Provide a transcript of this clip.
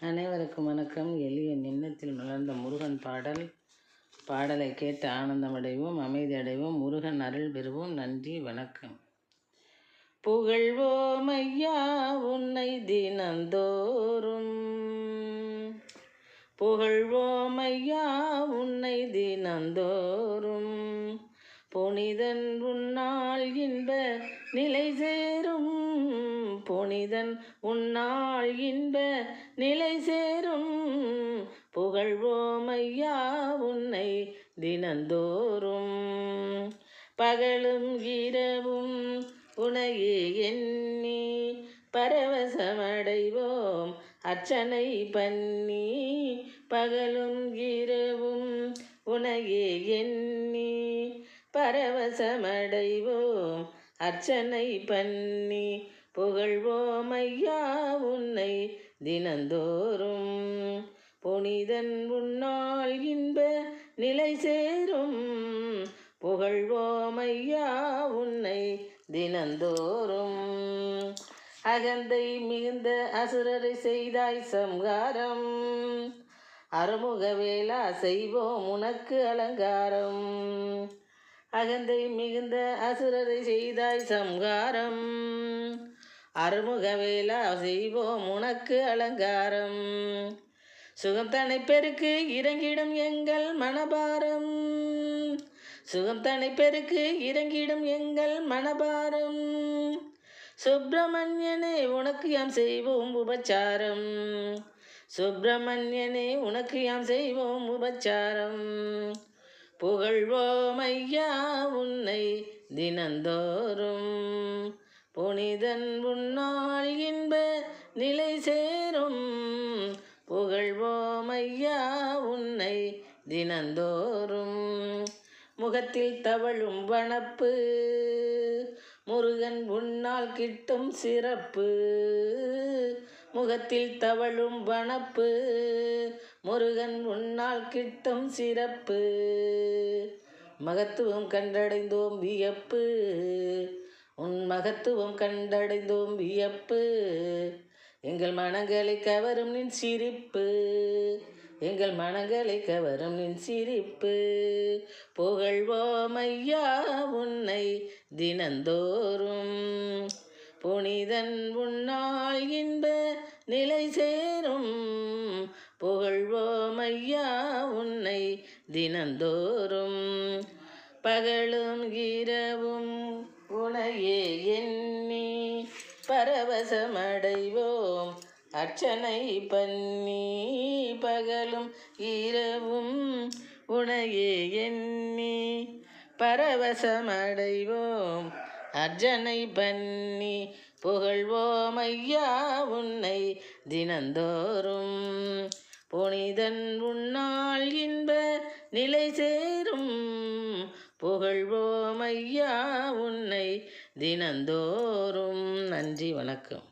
அனைவருக்கும் வணக்கம். எளிய நின்னத்தில் மலர்ந்த முருகன் பாடல். பாடலை கேட்டு ஆனந்தமடைவோம் அமைதி அடைவோம் முருகன் அருள் பெறுவோம். நன்றி வணக்கம். புகழ்வோம் ஐயா உன்னை தினந்தோறும். புகழ்வோம் ஐயா உன்னை தினந்தோறும். புனிதன் உன்னால் இன்ப நிலை சேரும். புனிதன் உன்னாள் இன்ப நிலை சேரும். புகழ்வோமையா உன்னை தினந்தோறும். பகலும் இரவும் உனையே எண்ணி பரவசமடைவோம். அர்ச்சனை பண்ணி பகலும் இரவும் உனையே எண்ணி பரவசமடைவோம். அர்ச்சனை பண்ணி புகழ்வோம் ஐயா உன்னை தினந்தோறும். புனிதன் உன்னால் இன்ப நிலை சேரும். புகழ்வோம் ஐயா உன்னை தினந்தோறும். அகந்தை மிகுந்த அசுரரை செய்தாய் சம்ஹாரம். அறுமுக வேளா செய்வோம் உனக்கு அலங்காரம். அகந்தை மிகுந்த அசுரரை செய்தாய் சம்ஹாரம். அறுமுகவேலா செய்வோம் உனக்கு அலங்காரம். சுகம் தனை பெருக்கு இறங்கிடும் எங்கள் மனபாரம். சுகம் தனை பெருக்கு இறங்கிடும் எங்கள் மனபாரம். சுப்பிரமணியனே உனக்கு யாம் செய்வோம் உபச்சாரம். சுப்பிரமணியனே உனக்கு யாம் செய்வோம் உபச்சாரம். புகழ்வோம் ஐயா உன்னை தினந்தோறும். புனிதன் உன்னால் இன்ப நிலை சேரும். புகழ்வோம் ஐயா உன்னை தினந்தோறும். முகத்தில் தவழும் வனப்பு முருகன் உன்னால் கிட்டும் சிறப்பு. முகத்தில் தவழும் வனப்பு முருகன் உன்னால் கிட்டும் சிறப்பு. மகத்துவம் கண்டடைந்தோம் வியப்பு. உன் மகத்துவம் கண்டடைந்தோம் வியப்பு. எங்கள் மனங்களை கவரும் நின் சிரிப்பு. எங்கள் மனங்களை கவரும் நின் சிரிப்பு. புகழ்வோம் ஐயா உன்னை தினந்தோறும். புனிதன் உன்னால் இன்ப நிலை சேரும். புகழ்வோம் ஐயா உன்னை தினந்தோறும். பகலும் இரவும் உனையே எண்ணி பரவசமடைவோம். அர்ச்சனை பண்ணி பகலும் இரவும் உனையே எண்ணி பரவசமடைவோம். அர்ச்சனை பண்ணி புகழ்வோம் ஐயா உன்னை தினந்தோறும். புனிதன் உன்னால் இன்ப நிலை சேரும். புகழ்வோம் ஐயா உன்னை தினந்தோறும். நன்றி வணக்கம்.